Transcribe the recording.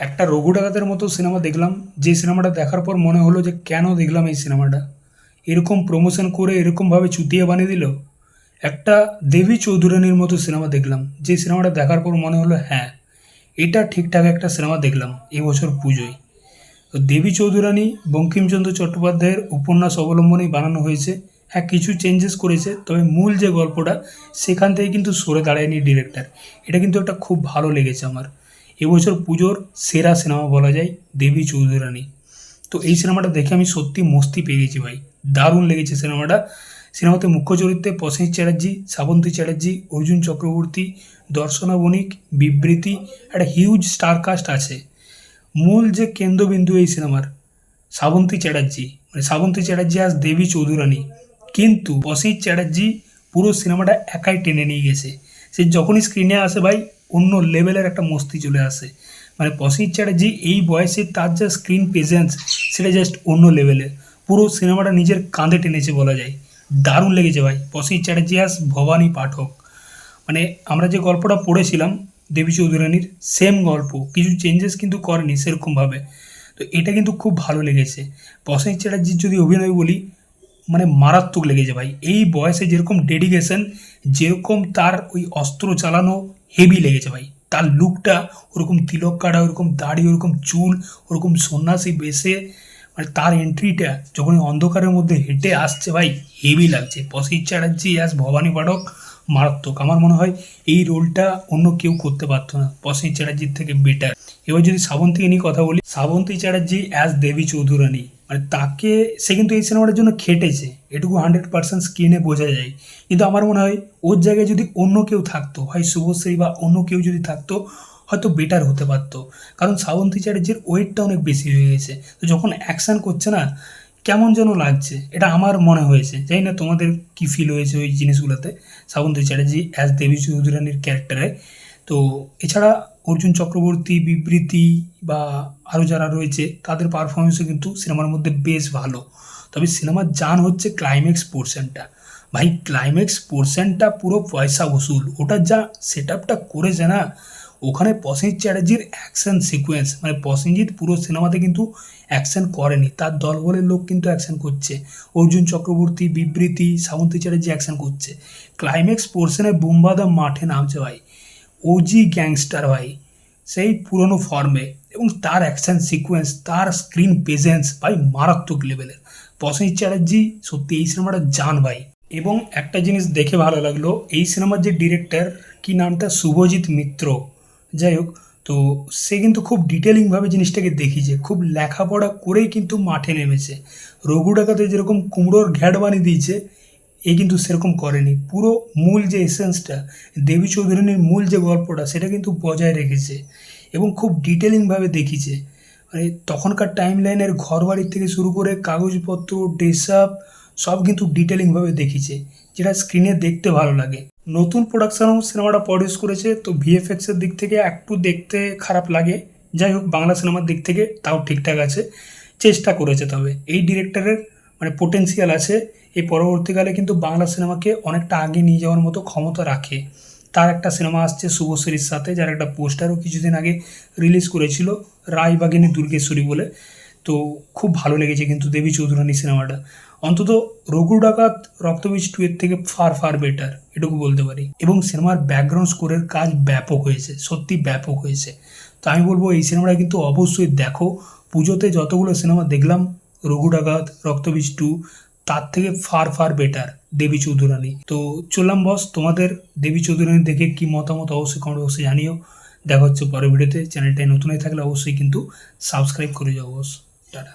একটা রঘু ডাকাতের মতো সিনেমা দেখলাম, যে সিনেমাটা দেখার পর মনে হলো যে কেন দেখলাম এই সিনেমাটা? এরকম প্রমোশন করে এরকমভাবে চুতিয়ে বানিয়ে দিল? একটা দেবী চৌধুরানীর মতো সিনেমা দেখলাম, যে সিনেমাটা দেখার পর মনে হলো হ্যাঁ এটা ঠিকঠাক একটা সিনেমা দেখলাম এবছর পুজোয়। তো দেবী চৌধুরানী, বঙ্কিমচন্দ্র চট্টোপাধ্যায়ের উপন্যাস অবলম্বনেই বানানো হয়েছে। হ্যাঁ কিছু চেঞ্জেস করেছে, তবে মূল যে গল্পটা, সেখান থেকে কিন্তু সরে দাঁড়ায়নি ডিরেক্টর এটা কিন্তু একটা খুব ভালো লেগেছে আমার। এবছর পুজোর সেরা সিনেমা বলা যায় দেবী চৌধুরানী। তো এই সিনেমাটা দেখে আমি সত্যি মস্তি পেয়ে গেছি ভাই। দারুণ লেগেছে সিনেমাটা। সিনেমাতে মুখ্য চরিত্রে প্রসেনজিৎ চ্যাটার্জি শ্রাবন্তী চ্যাটার্জি, অর্জুন চক্রবর্তী, দর্শনা বণিক, বিবৃতি, একটা হিউজ স্টার কাস্ট আছে। মূল যে কেন্দ্রবিন্দু এই সিনেমার শ্রাবন্তী চ্যাটার্জি। মানে শ্রাবন্তী চ্যাটার্জি আজ দেবী চৌধুরানী। কিন্তু প্রসেনজিৎ চ্যাটার্জি পুরো সিনেমাটা একাই টেনে নিয়ে গেছে। সে যখনই স্ক্রিনে আসে ভাই, অন্য লেভেলের একটা মস্তি চলে আসে। মানে প্রসেনজিৎ চ্যাটার্জি এই বয়সে তার যা স্ক্রিন প্রেজেন্স সেটা জাস্ট অন্য লেভেলের পুরো সিনেমাটা নিজের কাঁধে টেনেছে বলা যায়। দারুণ লেগেছে ভাই। প্রসেনজিৎ চ্যাটার্জি আস ভবানী পাঠক। মানে আমরা যে গল্পটা পড়েছিলাম, দেবী চৌধুরানীর সেম গল্প। কিছু চেঞ্জেস কিন্তু করেনি সেরকমভাবে। তো এটা কিন্তু খুব ভালো লেগেছে। প্রসেনজিৎ চ্যাটার্জির যদি অভিনয় বলি মানে মারাত্মক লেগেছে ভাই। এই বয়সে যেরকম ডেডিকেশন যেরকম তার ওই অস্ত্র চালানো হেভি লেগেছে ভাই। তার লুকটা ওরকম তিলক কাটা, ওরকম দাড়ি, ওরকম চুল, ওরকম সন্ন্যাসী বেশে মানে তার এন্ট্রিটা যখন অন্ধকারের মধ্যে হেঁটে আসছে ভাই হেভি লাগছে। প্রসিদ চ্যাটার্জি অ্যাজ ভবানী পাঠক, মারাত্মক। আমার মনে হয় এই রোলটা অন্য কেউ করতে পারতো না। প্রসেনজিৎ চ্যাটার্জির থেকে বেটার এবার যদি শ্রাবন্তীকে নিয়ে কথা বলি, শ্রাবন্তী চ্যাটার্জি অ্যাজ দেবী চৌধুরানী। মানে তাকে সে কিন্তু এই সিনেমাটার জন্য খেটেছে। এটুকু হান্ড্রেড পার্সেন্ট স্ক্রিনে বোঝা যায়। কিন্তু আমার মনে হয়, ওর জায়গায় যদি অন্য কেউ থাকতো, হয় শুভশ্রী বা অন্য কেউ যদি থাকতো, হয়তো বেটার হতে পারতো। কারণ শ্রাবন্তী চ্যাটার্জির ওয়েটটা অনেক বেশি হয়ে গেছে। তো যখন অ্যাকশান করছে না, কেমন যেন লাগছে, এটা আমার মনে হয়েছে। জানি না তোমাদের কি ফিল হয়েছে ওই জিনিসগুলোতে। শ্রাবন্তী চ্যাটার্জি অ্যাজ দেবী চৌধুরানীর ক্যারেক্টারে তো এছাড়া অর্জুন চক্রবর্তী, বিবৃতি বা আরও যারা রয়েছে, তাদের পারফরমেন্সও কিন্তু সিনেমার মধ্যে বেশ ভালো। তবে সিনেমার যান হচ্ছে ক্লাইম্যাক্স পোর্শনটা ভাই ক্লাইম্যাক্স পোর্শনটা পুরো পয়সা ওসুল ওটা যা সেট আপটা করেছে না, ওখানে প্রসেনজিৎ চ্যাটার্জির অ্যাকশন সিকোয়েন্স মানে প্রসেনজিৎ পুরো সিনেমাতে কিন্তু অ্যাকশন করেনি। তার দলবলের লোক কিন্তু অ্যাকশন করছে। অর্জুন চক্রবর্তী, বিবৃতি শ্রাবন্তী চ্যাটার্জি অ্যাকশন করছে। ক্লাইম্যাক্স পোর্শনে বুম্বাদা মাঠে নামছে ভাই। ওজি গ্যাংস্টার ভাই সেই পুরনো ফর্মে এবং তার অ্যাকশন সিকোয়েন্স তার স্ক্রিন প্রেজেন্স ভাই মারাত্মক লেভেলের প্রসেনজিৎ চ্যাটার্জি, সত্যি এই সিনেমাটা জান ভাই। এবং একটা জিনিস দেখে ভালো লাগল, এই সিনেমার যে ডিরেক্টর কি নামটা? শুভজিৎ মিত্র। যাই হোক, তো সে কিন্তু খুব ডিটেলিংভাবে জিনিসটাকে দেখিয়েছে, খুব লেখাপড়া করেই কিন্তু মাঠে নেমেছে। রঘু ডাকাতে যেরকম কুমড়োর ঘ্যাট বানিয়ে দিয়েছে এ কিন্তু সেরকম করেনি। পুরো মূল যে এসেন্সটা দেবী চৌধুরানীর মূল যে গল্পটা, সেটা কিন্তু বজায় রেখেছে এবং খুব ডিটেলিংভাবে দেখিয়েছে মানে তখনকার টাইম লাইনের ঘর বাড়ির থেকে শুরু করে কাগজপত্র ড্রেস আপ সব কিন্তু ডিটেলিংভাবে দেখিয়েছে যেটা স্ক্রিনে দেখতে ভালো লাগে। নতুন প্রোডাকশন সিনেমাটা প্রডিউস করেছে, তো ভিএফএক্সের দিক থেকে একটু দেখতে খারাপ লাগে। যাই হোক, বাংলা সিনেমার দিক থেকে তাও ঠিকঠাক আছে, চেষ্টা করেছে তবে। এই ডিরেক্টরের মানে পোটেন্সিয়াল আছে, এই পরবর্তীকালে কিন্তু বাংলা সিনেমাকে অনেকটা আগে নিয়ে যাওয়ার মতো ক্ষমতা রাখে। তার একটা সিনেমা আসছে শুভশ্রীর সাথে, যার একটা পোস্টারও কিছুদিন আগে রিলিজ করেছিল, রায়বাগিনী দুর্গেশ্বরী বলে। তো খুব ভালো লেগেছে কিন্তু দেবী চৌধুরানী সিনেমাটা। অন্তত রঘু ডাকাত রক্তবীজ টু এর থেকে ফার ফার বেটার এটুকু বলতে পারি। এবং সিনেমার ব্যাকগ্রাউন্ড স্কোরের কাজ ব্যাপক হয়েছে, সত্যি ব্যাপক হয়েছে। তো আমি বলব, এই সিনেমাটা কিন্তু অবশ্যই দেখো। পুজোতে যতগুলো সিনেমা দেখলাম রঘু ডাকাত রক্তবীজ টু তার থেকে far far better Devi Chowdhurani. তো চললাম বস তোমাদের দেবী চৌধুরানী দেখে কি মতামত অবশ্যই কমেন্ট বক্সে জানিও। দেখা হচ্ছে পরের ভিডিওতে চ্যানেলটায় নতুন হয়ে থাকলে অবশ্যই কিন্তু সাবস্ক্রাইব করে যাও বস টাটা।